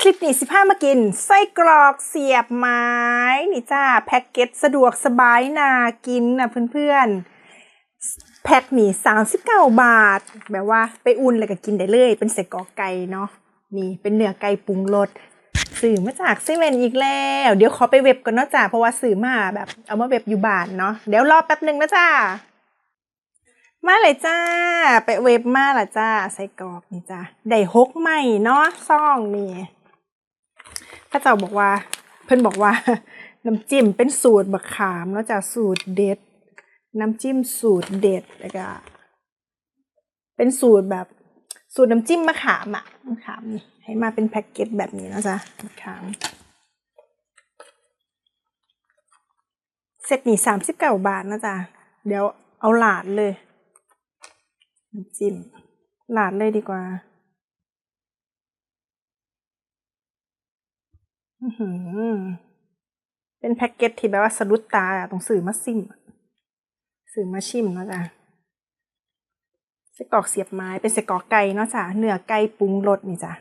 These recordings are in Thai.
คลิปนี้สิพามากิน ไส้กรอกเสียบไม้ นี่จ้า แพ็กเกจสะดวกสบายนากินนะเพื่อนๆ แพ็คนี่39บาท แบบว่าไปอุ่นแล้วก็กินได้เลย เป็นไส้กรอกไก่เนาะนี่เป็นเนื้อไก่ปรุงรสสื่อมาจากเซเว่นอีกแล้ว เดี๋ยวขอไปเว็บก่อนเนาะจ้าเพราะว่าสื่อมาแบบ เอามาเว็บอยู่บ้านเนาะเดี๋ยวรอแป๊บหนึ่งนะจ้ามาเลยจ้า ไปเว็บมาละจ้า ใส่กรอกนี่จ้าได้หกใหม่เนาะซ่องนี่ พระเจ้าบอกว่า เพิ่นบอกว่า น้ำจิ้มเป็นสูตรบักขามแล้วจ้าสูตรเด็ด น้ำจิ้มสูตรเด็ดแล้วก็เป็นสูตรแบบสูตรน้ำจิ้มมะขามอะมะขามนี่ให้มาเป็นแพ็กเกจแบบนี้นะจ๊ะมะขามเสร็จนี่สามสิบเก้าบาทนะจ๊ะเดี๋ยวเอาหลาดเลยน้ำจิ้มหลาดเลยดีกว่า เป็นแพ็กเกจที่แบบว่าสะดุดตาต้องสื่อมาซิมสื่อมาชิมเนาะจ๊ะไส้กรอกเสียบไม้ เป็นไส้กรอกไก่เนาะจ้ะเนื้อไก่ปรุงรสนี่จ้ะ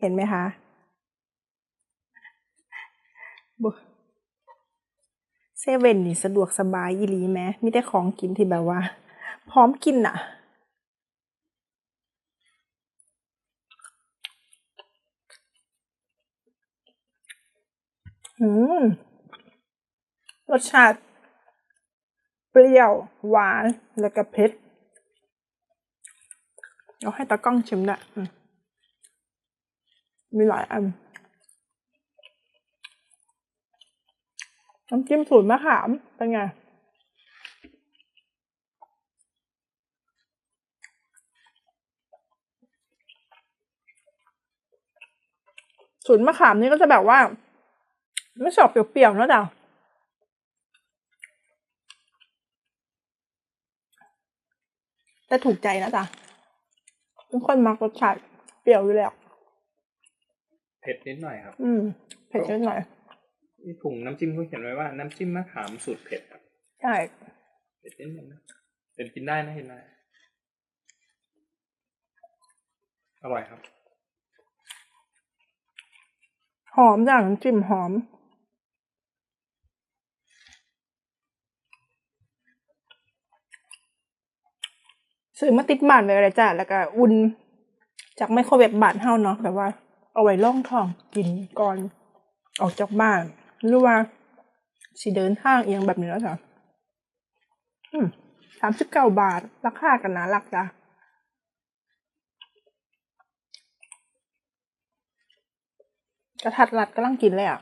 เห็นไหมคะเซเว่นนี่สะดวกสบายอีหลีแม้มีแต่ของกินที่แบบว่า พร้อมกินอะ อืมรสชาติเปรี้ยว หวาน แล้วก็เผ็ดเอาให้ตากล้องชิมด้วยอืมมีหลายอัน น้ำจิ้มสูตรมะขาม เป็นไง สูตรมะขามนี่ก็จะแบบว่า ไม่ชอบเปรี้ยวๆเนอะดาวแต่ถูกใจนะจ๊ะเป็นคนมักรสชาติเปรี้ยวอยู่แล้ว เผ็ดนิดหน่อยครับ อืม เผ็ดนิดหน่อยที่ถุงน้ำจิ้มเขาเขียนไว้ว่าน้ำจิ้มมะขามสูตรเผ็ดครับ ใช่ เผ็ดนิดนึงนะเป็นกินได้นะกินได้อร่อยครับ หอมจ้ะน้ำจิ้มหอม ซื้อมาติดบ้านไว้เลยจ้ะแล้วก็อุ่นจากไมโครเวฟบานเฮาเนาะแบบว่า เอาไว้ล่องท้องกินก่อนออกจากบ้าน หรือว่าสิเดินทางเอียงแบบนี้แล้วจ้ะสามสิบเก้าบาท ราคากันนะรักจ้ะกระทัดรัดกำลังกินเลยอะ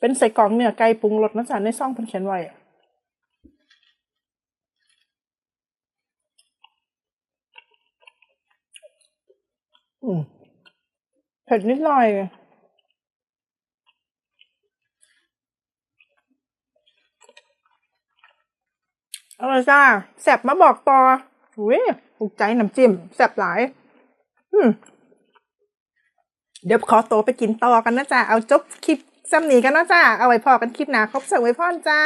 เป็นใส่กล่องเนื้อไก่ปรุงรสนะจ๊ะในซ่องเพิ่นเขียนไว้อะอืม เผ็ดนิดหน่อยเอาเลยจ้าแซ่บมาบอกต่ออุ้ยถูกใจน้ำจิ้มแซ่บหลาย อืมเดี๋ยวขอโตไปกินต่อกันนะจ๊ะ เอาจบคลิปซ้ำนีกันนะจ๊ะ เอาไว้พอกันคลิปหนาครบสังไว้พรจ้า